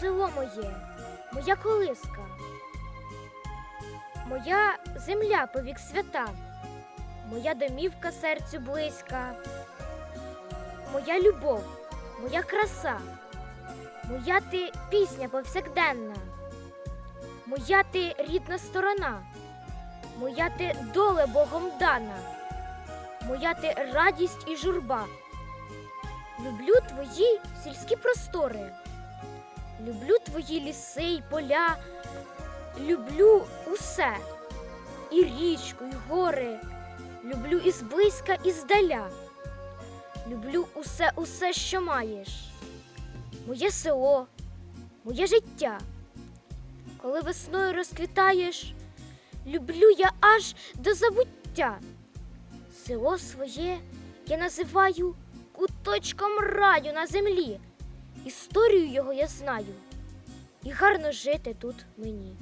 село моє, моя колиска, моя земля повік свята, моя домівка серцю близька, моя любов, моя краса, моя ти пісня повсякденна, моя ти рідна сторона, моя ти доле Богом дана, моя ти радість і журба. Люблю твої сільські простори. Люблю твої ліси й поля. Люблю усе. І річку, і гори. Люблю і зблизька, і здаля. Люблю усе, усе, що маєш. Моє село, моє життя. Коли весною розквітаєш, люблю я аж до забуття. Село своє я називаю куточком раю на землі. Історію його я знаю, і гарно жити тут мені.